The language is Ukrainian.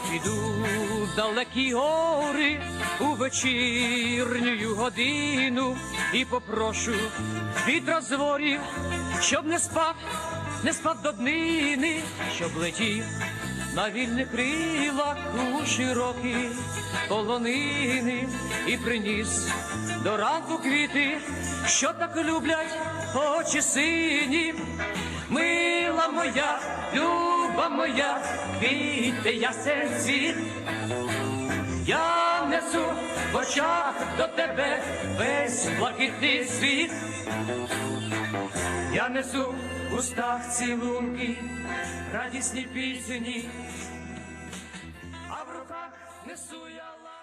Піду в далекі гори у вечірню годину і попрошу вітра з ворів, щоб не спав, не спав до днини, щоб летів на вільних крилах у широкі полонини і приніс до ранку квіти, що так люблять очі сині. Мила моя, люба моя, квіти ясен світ. Я несу в очах до тебе весь блакитний світ. Я несу в устах цілунки, радісні пісні, а в руках несу я.